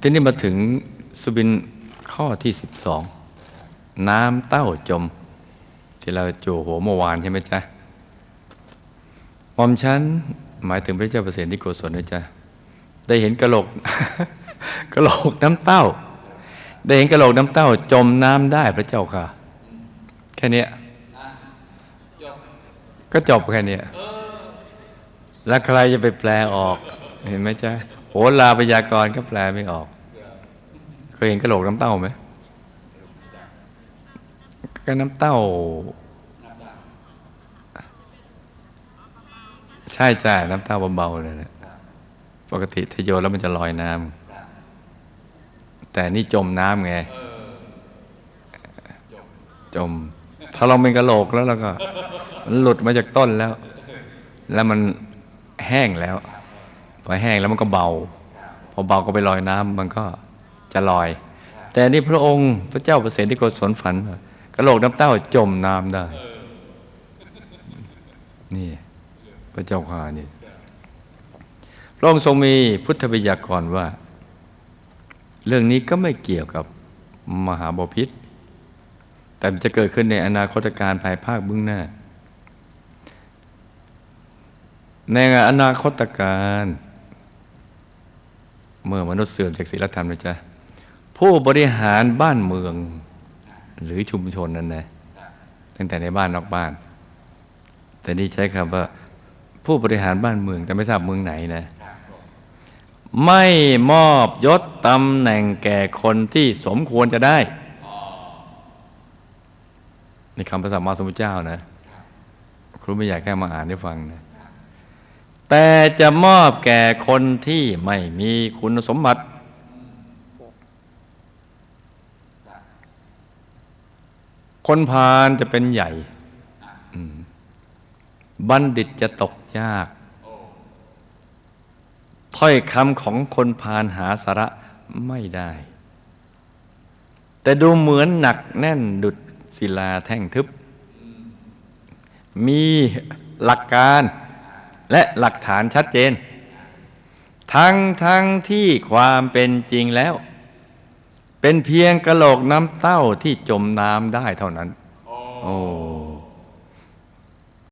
ทีนี้มาถึงสุบินข้อที่สิบสองน้ำเต้าจม ที่เราจูหัวเมื่อวานใช่ไหมจ๊ะหมอมฉันหมายถึงพระเจ้าประเสริฐที่โกศลนะจ๊ะได้เห็นกระโหลกกระโหลกน้ำเต้า ได้เห็นกระโหลกน้ำเต้า จมน้ำได้พระเจ้าค่ะ แค่นี้ก็จบแค่นี้แล้วใครจะไปแปลออก เห็นไหมจ๊ะ โหราพยากรณ์ก็แปลไม่ออก เคยเห็นกระโหลกน้ำเต้าไหมก็น้ำเต้า ใช่จ้ะน้ำเต้าเบาๆเลยนะปกติถ้าโยนแล้วมันจะลอยน้ำแต่นี่จมน้ำไงจม ถ้าเราเป็นกระโหลกแล้วเราก็ มันหลุดมาจากต้นแล้ว แล้วมันแห้งแล้ว อแห้งแล้วมันก็เบา พอเบาก็ไปลอยน้ำมันก็จะลอย แต่นี่พระองค์พระเจ้าประเสริฐที่โกศลฝันกระโหลกน้ำเต้าจมน้ำได้ นี่พระเจ้าข่านี่พระองค์ทรงมีพุทธบิยากรว่า เรื่องนี้ก็ไม่เกี่ยวกับมหาบพิษแต่จะเกิดขึ้นในอนาคตการภายภาคเบื้องหน้า ในอนาคตการ เมื่อมนุษย์เสื่อมจากศีลธรรมนะจ๊ะผู้บริหารบ้านเมือง หรือชุมชนนั้นนะตั้งแต่ในบ้านนอกบ้าน แต่นี่ใช้คำว่า ผู้บริหารบ้านเมือง แต่ไม่ทราบเมืองไหนนะไม่มอบยศตำแหน่งแก่คนที่สมควรจะได้ในคำพระสัมมาสัมพุทธเจ้านะ ครูไม่อยากแค่มาอ่านให้ฟังนะ แต่จะมอบแก่คนที่ไม่มีคุณสมบัติ คนพาลจะเป็นใหญ่ บัณฑิตจะตกยาก ถ้อยคำของคนพาลหาสาระไม่ได้ แต่ดูเหมือนหนักแน่นดุดศิลาแท่งทึบ มีหลักการ และหลักฐานชัดเจน ทั้งทั้งที่ความเป็นจริงแล้ว เป็นเพียงกระโหลกน้ำเต้าที่จมน้ำได้เท่านั้น โอ้